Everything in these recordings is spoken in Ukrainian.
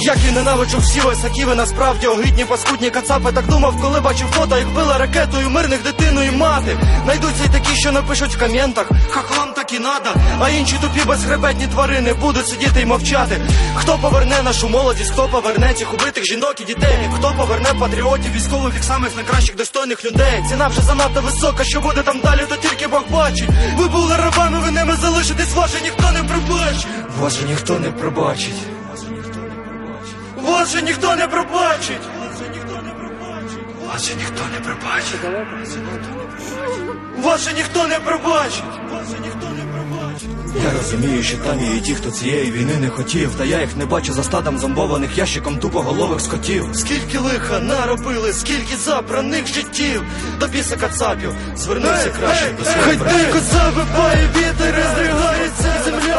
Як і ненавиджу всі висаки, ви насправді огидні паскудні кацапи. Так думав, коли бачив фото, як била ракетою мирних дитину і мати. Найдуться й такі, що напишуть в коментах, хахлам так і надо. А інші тупі безхребетні тварини будуть сидіти й мовчати. Хто поверне нашу молодість, хто поверне цих убитих жінок і дітей? Хто поверне патріотів, військових і самих найкращих достойних людей? Ціна вже занадто висока, що буде там далі, то тільки Бог бачить. Ви були рабами, ви ними залишитесь, вас же ніхто не пробачить. Вас же ніхто не пробачить. Вас же ніхто не пробачить. Вас же ніхто не пробачить. Вас же ніхто не пробачить. Я розумію, що там є і ті, хто цієї війни не хотів, та я їх не бачу за стадом зомбованих ящиком тупоголових скотів. Скільки лиха наробили, скільки забраних життів до біса кацапів звернувся краще до своїх Хай дико завипає вітер, розригається земля.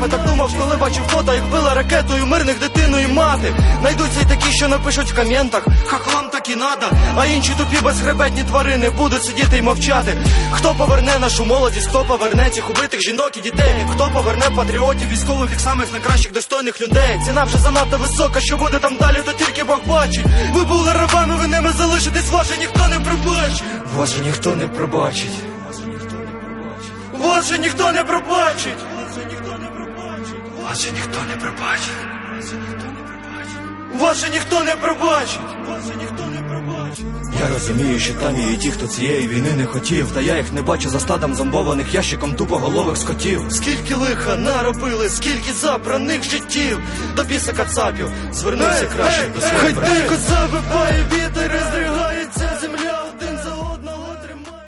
Кацапи так думав, коли бачив фото, як била ракетою мирних дитину і мати. Найдуться й такі, що напишуть в коментах, хахлам так і надо. А інші тупі безхребетні тварини будуть сидіти й мовчати. Хто поверне нашу молодість, хто поверне цих убитих жінок і дітей? Хто поверне патріотів, військових і самих найкращих достойних людей? Ціна вже занадто висока, що буде там далі, то тільки Бог бачить. Ви були рабами, ви ними залишитесь, вас же ніхто не пробачить. Вас же ніхто не пробачить. Вас же ніхто не пробачить. Вас же ніхто не пробачить. Вас же ніхто не пробачить. Вас же ніхто не пробачить. Я розумію, що там є і ті, хто цієї війни не хотів, та я їх не бачу за стадом зомбованих ящиком тупоголових скотів. Скільки лиха наробили, скільки забраних життів до біса кацапів звернувся краще до своїх Хай дико завипає вітер, розригається